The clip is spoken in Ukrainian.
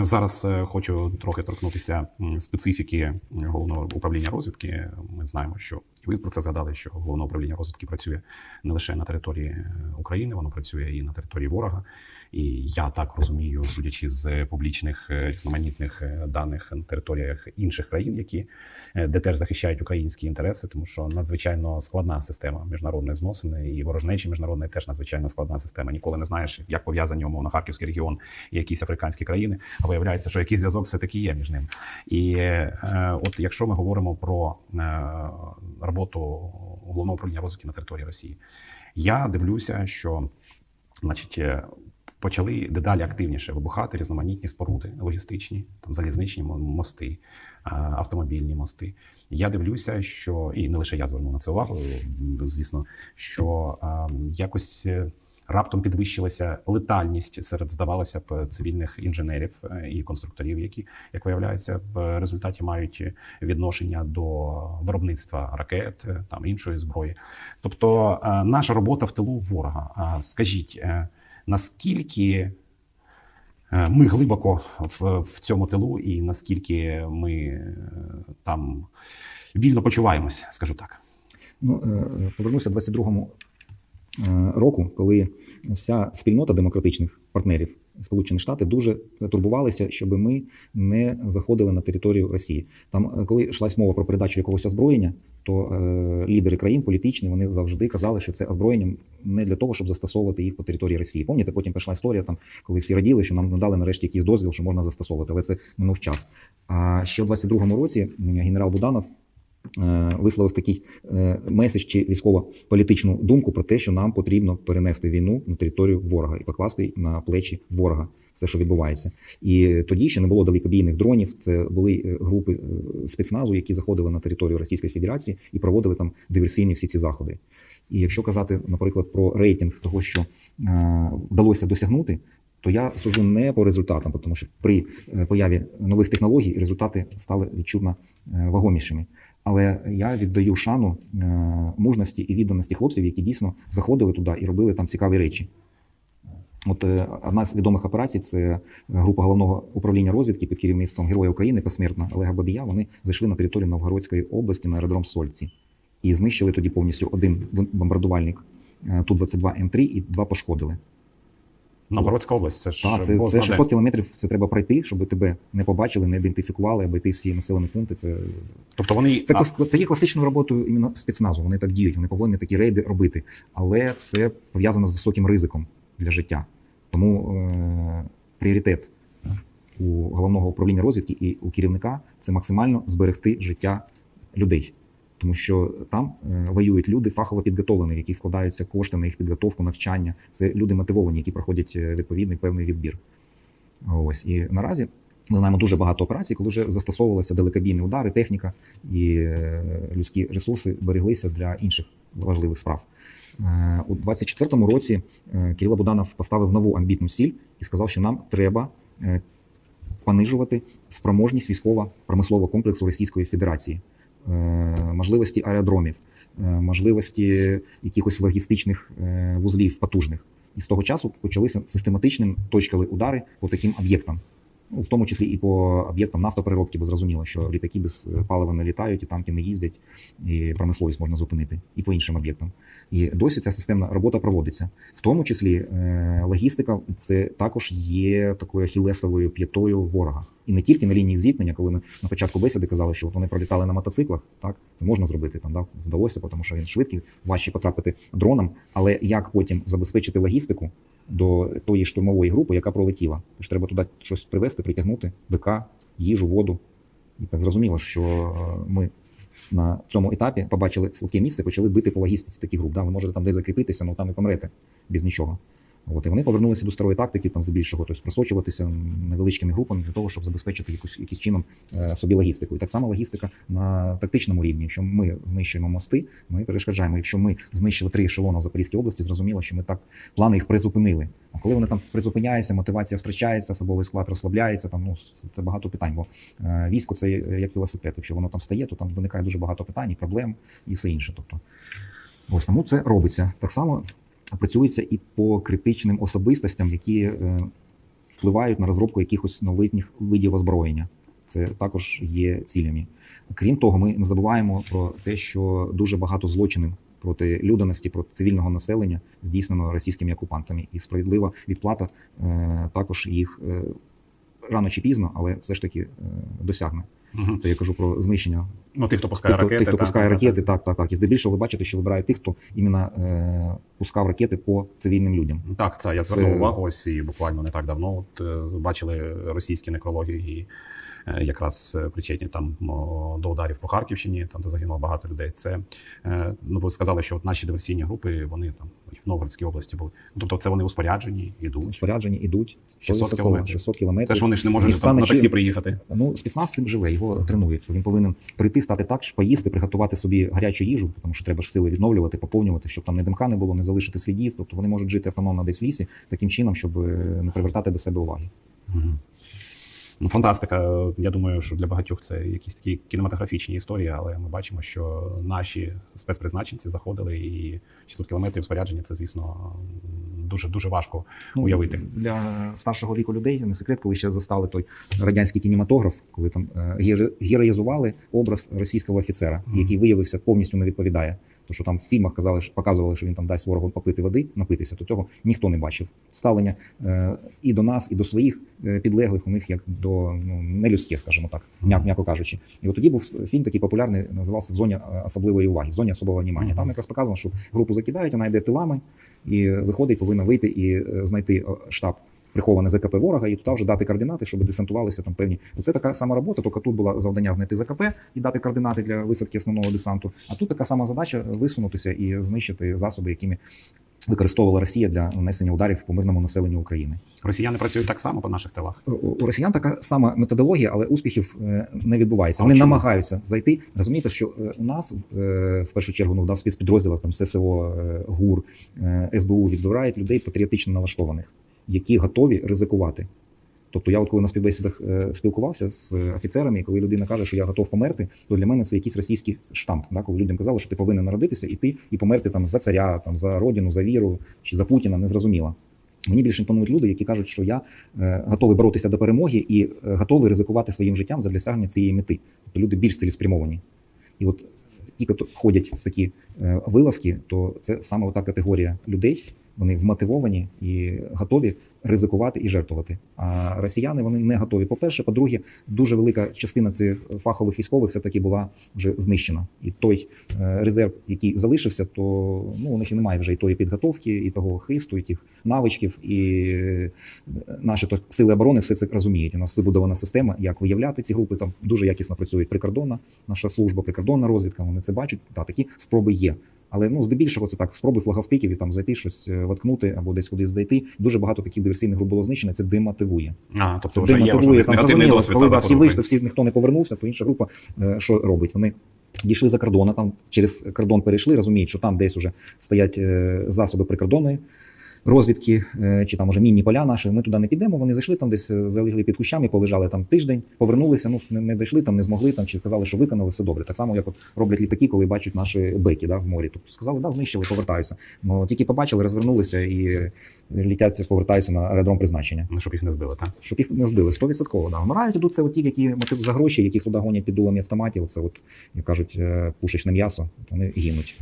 Зараз е, хочу трохи торкнутися специфіки головного управління розвідки. Ми знаємо, що і ви про це згадали, що головне управління розвідки працює не лише на території е, України, воно працює і на території ворога. І я так розумію, судячи з публічних е, різноманітних е, даних на територіях інших країн, які е, де теж захищають українські інтереси, тому що надзвичайно складна система міжнародної зносини і ворожнечі міжнародної теж надзвичайно складна система. Ніколи не знаєш, як пов'язані умовно Харківський регіон і якісь африканські країни. А виявляється, що якийсь зв'язок все таки є між ними. І е, от якщо ми говоримо про е, роботу головного управління розвідки на території Росії, я дивлюся, що значить. Почали дедалі активніше вибухати різноманітні споруди логістичні, там залізничні мости, автомобільні мости. Я дивлюся, що і не лише я звернув на це увагу, звісно, що якось е, раптом підвищилася летальність серед, здавалося б, цивільних інженерів е, і конструкторів, які, як виявляється, в результаті мають відношення до виробництва ракет, там іншої зброї. Тобто, е, наша робота в тилу ворога. Скажіть, наскільки е, ми глибоко в, в цьому тилу, і наскільки ми е, там вільно почуваємося, скажу так. Ну, е, повернуся до 22-му е, року, коли вся спільнота демократичних партнерів Сполучені Штати дуже турбувалися, щоб ми не заходили на територію Росії. Там, е, коли йшлась мова про передачу якогось озброєння, то е, лідери країн політичні вони завжди казали, що це озброєння не для того, щоб застосовувати їх по території Росії. Пам'ятаєте, потім пішла історія, там коли всі раділи, що нам надали нарешті якийсь дозвіл, що можна застосовувати, але це минув час. А ще в 22-му році генерал Буданов висловив такий е, меседж чи військово-політичну думку про те, що нам потрібно перенести війну на територію ворога і покласти на плечі ворога все, що відбувається. І тоді ще не було далекобійних дронів. Це були е, групи е, спецназу, які заходили на територію Російської Федерації і проводили там диверсійні всі ці заходи. І якщо казати, наприклад, про рейтинг того, що е, вдалося досягнути. То я сужу не по результатам, тому що при е, появі нових технологій результати стали відчутно е, вагомішими. Але я віддаю шану е, мужності і відданості хлопців, які дійсно заходили туди і робили там цікаві речі. От е, одна з відомих операцій це група головного управління розвідки під керівництвом Героя України посмертно Олега Бабія. Вони зайшли на територію Новгородської області на аеродром Сольці і знищили тоді повністю один бомбардувальник е, Ту-22 М3 і два пошкодили. Новгородська область, це ж Так, це, це 600 кілометрів. Це треба пройти, щоб тебе не побачили, не ідентифікували, аби ти всі населені пункти. Це Тобто вони це, а, це є класичною роботою іменно спецназу. Вони так діють, вони повинні такі рейди робити. Але це пов'язано з високим ризиком для життя. Тому е, пріоритет у головного управління розвідки і у керівника це максимально зберегти життя людей. Тому що там е, воюють люди фахово підготовлені, які вкладаються кошти на їх підготовку, навчання. Це люди мотивовані, які проходять е, відповідний певний відбір. Ось і наразі ми знаємо дуже багато операцій, коли вже застосовувалися далекобійні удари, техніка і е, людські ресурси береглися для інших важливих справ. У 24-му році Кирило Буданов поставив нову амбітну ціль і сказав, що нам треба понижувати спроможність військово-промислового комплексу Російської Федерації, можливості аеродромів, е, можливості якихось логістичних е, вузлів потужних. І з того часу почалися систематичним точкові удари по таким об'єктам. В тому числі і по об'єктам нафтопереробки, бо зрозуміло, що літаки без палива не літають, і танки не їздять, і промисловість можна зупинити, і по іншим об'єктам. І досі ця системна робота проводиться. В тому числі е, логістика це також є такою ахілесовою п'ятою ворога. І не тільки на лінії зіткнення, коли ми на початку бесіди казали, що от вони пролітали на мотоциклах, так це можна зробити там, да, вдалося, тому що він швидкий, важче потрапити дроном. Але як потім забезпечити логістику до тої штурмової групи, яка пролетіла? Тож треба туди щось привезти, притягнути, бика, їжу, воду. І так зрозуміло, що е, ми на цьому етапі побачили слабке місце, почали бити по логістиці таких груп. Да? Ви можете там десь закріпитися, але там і помрете без нічого. От і вони повернулися до старої тактики, там здебільшого тобто просочуватися невеличкими групами для того, щоб забезпечити якусь якийсь чином е, собі логістику. І так само логістика на тактичному рівні. Якщо ми знищуємо мости, ми перешкоджаємо. Якщо ми знищили три ешелони в Запорізькій області, зрозуміло, що ми так плани їх призупинили. А коли вони там призупиняються, мотивація втрачається, особовий склад розслабляється. Там ну це багато питань. Бо е, військо це як велосипед. Якщо воно там стає, то там виникає дуже багато питань, і проблем і все інше. Тобто, ось тому це робиться так само. Працюється і по критичним особистостям, які е, впливають на розробку якихось новітніх видів озброєння. Це також є цілями. Крім того, ми не забуваємо про те, що дуже багато злочинів проти людяності, проти цивільного населення здійснено російськими окупантами, і справедлива відплата е, також їх е, рано чи пізно, але все ж таки досягне. Мгм. Це я кажу про знищення Ну, тих, хто пускає тих, ракети. тих, хто так, пускає так, ракети, так. так, так, так. І здебільшого ви бачите, що вибирають тих, хто іменно е, пускав ракети по цивільним людям. Так, це я Це- звернув увагу. Ось і буквально не так давно. От е, бачили російські некрологи і е, якраз е, причетні там о, до ударів по Харківщині, там де загинуло багато людей. Це е, ну ви сказали, що от наші диверсійні групи вони там в Новгородській області були. Тобто, це вони у спорядженні йдуть. Споряджені ідуть 600 кілометрів. 600 кілометрів. Це ж вони ж не можуть там, на таксі приїхати. Ну, спецназ цим живе, його тренують. Він повинен прийти, стати так, щоб поїсти, приготувати собі гарячу їжу, тому що треба ж сили відновлювати, поповнювати, щоб там не димка не було, не залишити слідів. Тобто вони можуть жити автономно десь в лісі, таким чином, щоб е, не привертати до себе уваги. Мгм. Ну, фантастика. Я думаю, що для багатьох це якісь такі кінематографічні історії, але ми бачимо, що наші спецпризначенці заходили і 600 кілометрів спорядження це, звісно, дуже дуже важко уявити. Ну, Для старшого віку людей не секрет, коли ще застали той радянський кінематограф, коли там е, героїзували образ російського офіцера, який виявився повністю не відповідає. То, що там в фільмах казали, що показували, що він там дасть ворогу попити води, напитися, то цього ніхто не бачив. Ставлення е, і до нас, і до своїх е, підлеглих у них як до ну, нелюдське, скажімо так, м'яко, м'яко кажучи. І от тоді був фільм такий популярний, називався В зоні е, особливої уваги, в зоні особого внимання. Там якраз показано, що групу закидають, вона йде тилами і виходить, повинна вийти і знайти штаб. Приховане ЗКП ворога, і туди вже дати координати, щоб десантувалися там певні. Оце така сама робота, тільки тут була завдання знайти ЗКП і дати координати для висадки основного десанту. А тут така сама задача висунутися і знищити засоби, якими використовувала Росія для нанесення ударів по мирному населенню України. Росіяни працюють так само по наших тилах. У- У росіян така сама методологія, але успіхів е, не відбувається. Вони чому? намагаються зайти. Розумієте, що е, у нас в- е, першу чергу ну, да, в спецпідрозділах там ССО, е, ГУР, е, СБУ відбирають людей патріотично налаштованих, які готові ризикувати. Тобто я, от коли на співбесідах е, спілкувався з офіцерами, і коли людина каже, що я готов померти, то для мене це якийсь російський штамп. Да? Коли людям казали, що ти повинен народитися, іти і померти там за царя, там за родину, за віру чи за Путіна, не зрозуміло. Мені більше імпонують люди, які кажуть, що я е, готовий боротися до перемоги і е, готовий ризикувати своїм життям для досягнення цієї мети. Тобто люди більш цілеспрямовані. І от ті, хто ходять в такі вилазки, то це саме та категорія людей. Вони вмотивовані і готові ризикувати і жертвувати. А росіяни вони не готові. По-перше, по-друге, дуже велика частина цих фахових військових все таки була вже знищена. І той е, резерв, який залишився, то ну у них і немає вже і тої підготовки, і того хисту, і тих навичків, і е, наші то сили оборони все це розуміють. У нас вибудована система, як виявляти ці групи. Там дуже якісно працюють прикордонна наша служба, прикордонна розвідка. Вони це бачать. Та такі спроби є. Але ну здебільшого це так спроби флаговтиків і там зайти щось е, воткнути або десь кудись зайти. Дуже багато таких диверсійних груп було знищено. Це демотивує. А, тобто Це вже є вже демотивує. Там зрозуміло, досвід. коли та, да, всі вийшли, всі ніхто не повернувся, то інша група е, що робить? Вони дійшли за кордону, там через кордон перейшли, розуміють, що там десь уже стоять е, засоби прикордонної розвідки, е, чи там уже мінні поля наші. Ми туди не підемо. Вони зайшли там, десь е, залегли під кущами, полежали там тиждень, повернулися. Ну не, не дійшли, там не змогли, там чи сказали, що виконали все добре. Так само, як от роблять літаки, коли бачать наші беки да, в морі. Тобто сказали, да, знищили, повертаються. Ну тільки побачили, розвернулися і літять, повертаються на аеродром призначення. Ну, щоб їх не збили, так? Щоб їх не збили, 100%. Да. Вмирають ідуть це от ті, які за гроші, яких туди гонять під дулами автоматів. Це от, як кажуть, е, пушечне м'ясо, вони гинуть.